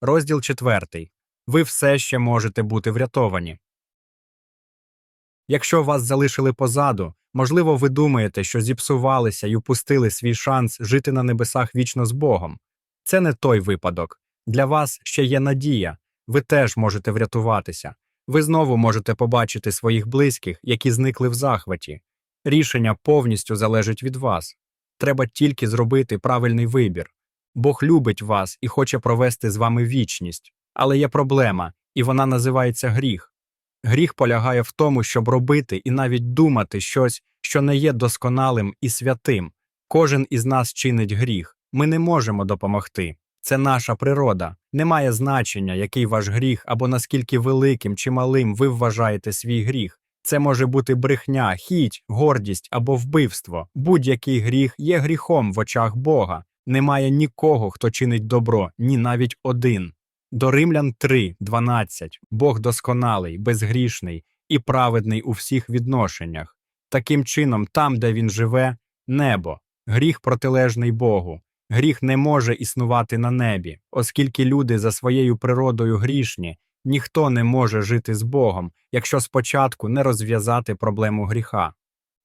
Розділ 4. Ви все ще можете бути врятовані. Якщо вас залишили позаду, можливо, ви думаєте, що зіпсувалися й упустили свій шанс жити на небесах вічно з Богом. Це не той випадок. Для вас ще є надія, ви теж можете врятуватися. Ви знову можете побачити своїх близьких, які зникли в захваті. Рішення повністю залежить від вас. Треба тільки зробити правильний вибір. Бог любить вас і хоче провести з вами вічність. Але є проблема, і вона називається гріх. Гріх полягає в тому, щоб робити і навіть думати щось, що не є досконалим і святим. Кожен із нас чинить гріх. Ми не можемо допомогти. Це наша природа. Немає значення, який ваш гріх або наскільки великим чи малим ви вважаєте свій гріх. Це може бути брехня, хіть, гордість або вбивство. Будь-який гріх є гріхом в очах Бога. Немає нікого, хто чинить добро, ні навіть один. До Римлян 3, 12. Бог досконалий, безгрішний і праведний у всіх відношеннях. Таким чином, там, де він живе, небо, гріх протилежний Богу. Гріх не може існувати на небі, оскільки люди за своєю природою грішні, ніхто не може жити з Богом, якщо спочатку не розв'язати проблему гріха.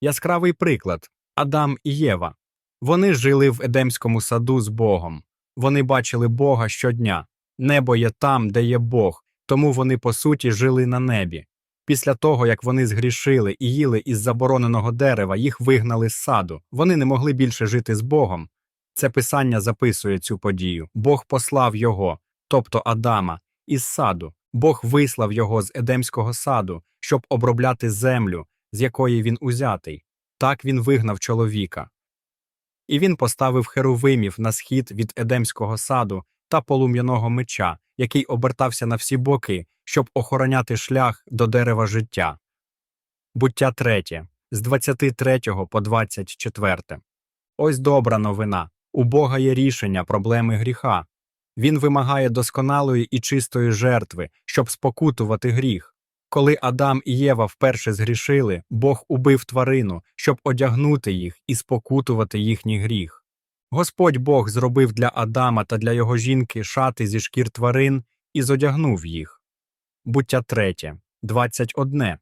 Яскравий приклад Адам і Єва. Вони жили в Едемському саду з Богом. Вони бачили Бога щодня. Небо є там, де є Бог, тому вони по суті жили на небі. Після того, як вони згрішили і їли із забороненого дерева, їх вигнали з саду. Вони не могли більше жити з Богом. Це писання записує цю подію. Бог послав його, тобто Адама, із саду. Бог вислав його з Едемського саду, щоб обробляти землю, з якої він узятий. Так він вигнав чоловіка. І він поставив херувимів на схід від Едемського саду та полум'яного меча, який обертався на всі боки, щоб охороняти шлях до дерева життя. Буття 3, з 23 по 24. Ось добра новина. У Бога є рішення проблеми гріха. Він вимагає досконалої і чистої жертви, щоб спокутувати гріх. Коли Адам і Єва вперше згрішили, Бог убив тварину, щоб одягнути їх і спокутувати їхній гріх. Господь Бог зробив для Адама та для його жінки шати зі шкір тварин і зодягнув їх. Буття 3, 21.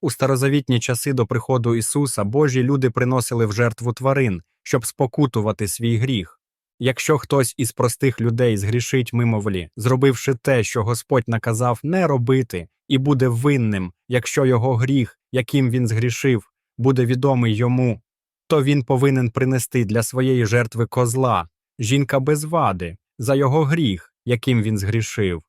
У старозавітні часи до приходу Ісуса Божі люди приносили в жертву тварин, щоб спокутувати свій гріх. Якщо хтось із простих людей згрішить мимовлі, зробивши те, що Господь наказав не робити, і буде винним, якщо його гріх, яким він згрішив, буде відомий йому, то він повинен принести для своєї жертви козла, жінка без вади, за його гріх, яким він згрішив.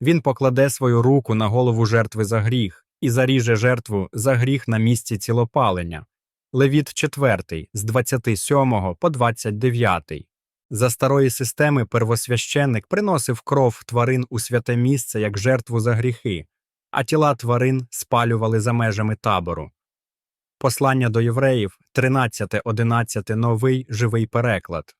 Він покладе свою руку на голову жертви за гріх і заріже жертву за гріх на місці цілопалення. Левіт 4, з 27 по 29. За старої системи первосвященник приносив кров тварин у святе місце як жертву за гріхи, а тіла тварин спалювали за межами табору. Послання до євреїв 13.11 новий живий переклад.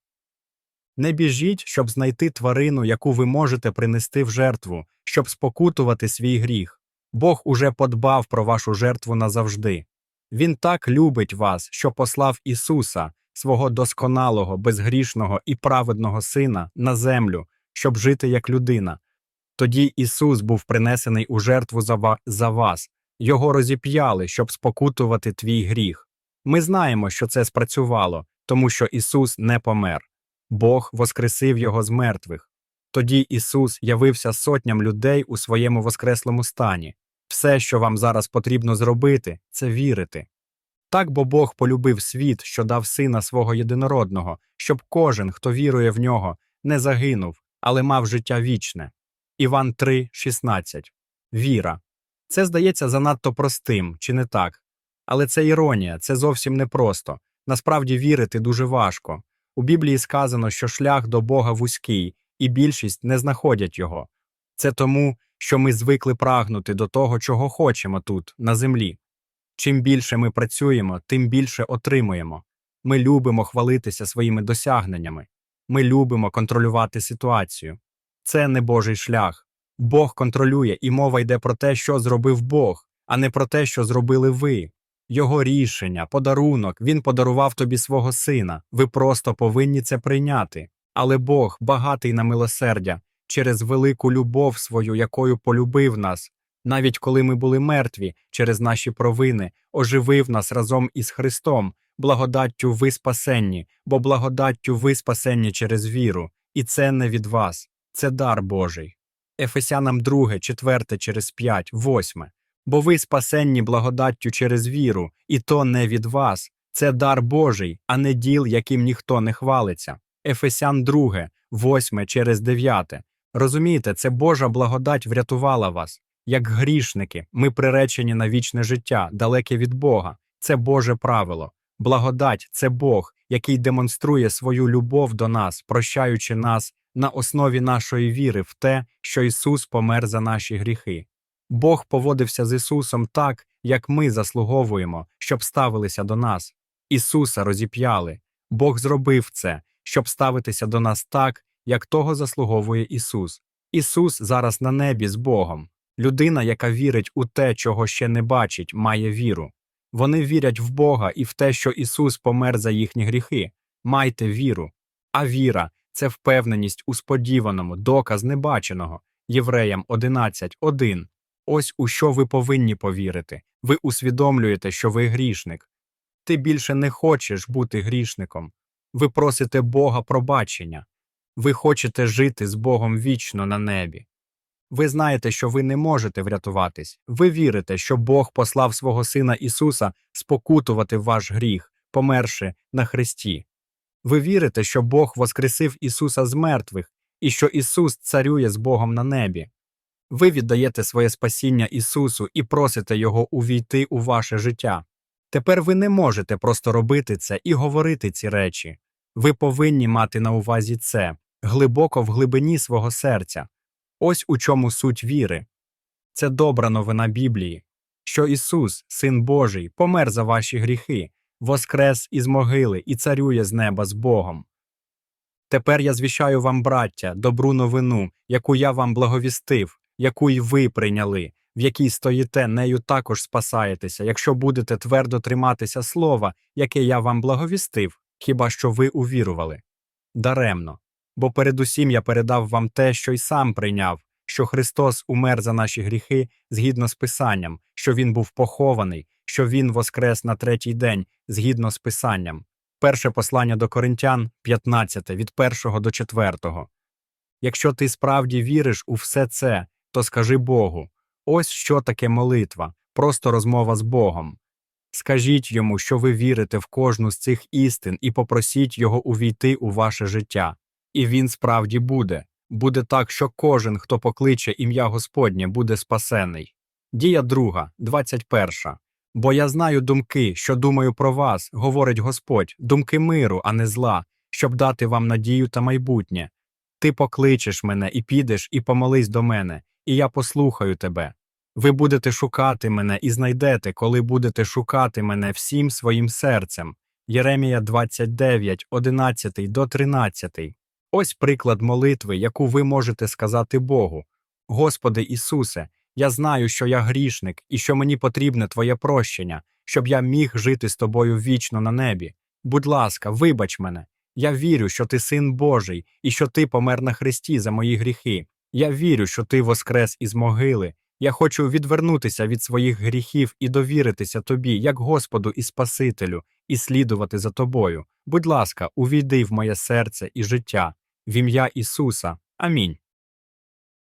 Не біжіть, щоб знайти тварину, яку ви можете принести в жертву, щоб спокутувати свій гріх. Бог уже подбав про вашу жертву назавжди. Він так любить вас, що послав Ісуса, свого досконалого, безгрішного і праведного Сина, на землю, щоб жити як людина. Тоді Ісус був принесений у жертву за, вас, його розіп'яли, щоб спокутувати твій гріх. Ми знаємо, що це спрацювало, тому що Ісус не помер. Бог воскресив його з мертвих. Тоді Ісус явився сотням людей у своєму воскреслому стані. Все, що вам зараз потрібно зробити, це вірити. Так бо Бог полюбив світ, що дав сина свого єдинородного, щоб кожен, хто вірує в нього, не загинув, але мав життя вічне. Іван 3, 16. Віра. Це здається занадто простим, чи не так? Але це іронія, це зовсім непросто. Насправді вірити дуже важко. У Біблії сказано, що шлях до Бога вузький, і більшість не знаходять його. Це тому, що ми звикли прагнути до того, чого хочемо тут, на землі. Чим більше ми працюємо, тим більше отримуємо. Ми любимо хвалитися своїми досягненнями. Ми любимо контролювати ситуацію. Це не Божий шлях. Бог контролює, і мова йде про те, що зробив Бог, а не про те, що зробили ви. Його рішення, подарунок, він подарував тобі свого сина. Ви просто повинні це прийняти. Але Бог, багатий на милосердя, через велику любов свою, якою полюбив нас, навіть коли ми були мертві через наші провини, оживив нас разом із Христом, благодаттю ви спасенні, бо благодаттю ви спасенні через віру, і це не від вас, це дар Божий. Ефесянам 2, 4 через 5, 8. Бо ви спасенні благодаттю через віру, і то не від вас, це дар Божий, а не діл, яким ніхто не хвалиться. Ефесян 2, 8 через 9. Розумієте, це Божа благодать врятувала вас. Як грішники, ми приречені на вічне життя, далеке від Бога. Це Боже правило. Благодать це Бог, який демонструє свою любов до нас, прощаючи нас на основі нашої віри в те, що Ісус помер за наші гріхи. Бог поводився з Ісусом так, як ми заслуговуємо, щоб ставилися до нас. Ісуса розіп'яли. Бог зробив це, щоб ставитися до нас так, як того заслуговує Ісус. Ісус зараз на небі з Богом. Людина, яка вірить у те, чого ще не бачить, має віру. Вони вірять в Бога і в те, що Ісус помер за їхні гріхи. Майте віру. А віра це впевненість у сподіваному, доказ небаченого. Євреям 11.1. Ось у що ви повинні повірити. Ви усвідомлюєте, що ви грішник. Ти більше не хочеш бути грішником. Ви просите Бога пробачення. Ви хочете жити з Богом вічно на небі. Ви знаєте, що ви не можете врятуватись. Ви вірите, що Бог послав свого Сина Ісуса спокутувати ваш гріх, померши на Христі. Ви вірите, що Бог воскресив Ісуса з мертвих і що Ісус царює з Богом на небі. Ви віддаєте своє спасіння Ісусу і просите Його увійти у ваше життя. Тепер ви не можете просто робити це і говорити ці речі. Ви повинні мати на увазі це глибоко в глибині свого серця. Ось у чому суть віри. Це добра новина Біблії, що Ісус, Син Божий, помер за ваші гріхи, воскрес із могили і царює з неба з Богом. Тепер я звіщаю вам, браття, добру новину, яку я вам благовістив, яку й ви прийняли, в якій стоїте, нею також спасаєтеся, якщо будете твердо триматися слова, яке я вам благовістив, хіба що ви увірували. Даремно. Бо передусім я передав вам те, що й сам прийняв, що Христос умер за наші гріхи згідно з Писанням, що Він був похований, що Він воскрес на третій день згідно з Писанням. Перше послання до Коринтян, 15, від 1 до 4. Якщо ти справді віриш у все це, то скажи Богу ось що таке молитва, просто розмова з Богом. Скажіть йому, що ви вірите в кожну з цих істин, і попросіть його увійти у ваше життя. І він справді буде. Буде так, що кожен, хто покличе ім'я Господнє, буде спасений. Дія друга, 21. Бо я знаю думки, що думаю про вас, говорить Господь, думки миру, а не зла, щоб дати вам надію та майбутнє. Ти покличеш мене і підеш, і помолись до мене, і я послухаю тебе. Ви будете шукати мене і знайдете, коли будете шукати мене всім своїм серцем. Єремія 29, 11 до 13. Ось приклад молитви, яку ви можете сказати Богу. Господи Ісусе, я знаю, що я грішник і що мені потрібне Твоє прощення, щоб я міг жити з тобою вічно на небі. Будь ласка, вибач мене. Я вірю, що ти син Божий і що ти помер на хресті за мої гріхи. Я вірю, що ти воскрес із могили. Я хочу відвернутися від своїх гріхів і довіритися тобі, як Господу і Спасителю, і слідувати за тобою. Будь ласка, увійди в моє серце і життя. В ім'я Ісуса. Амінь.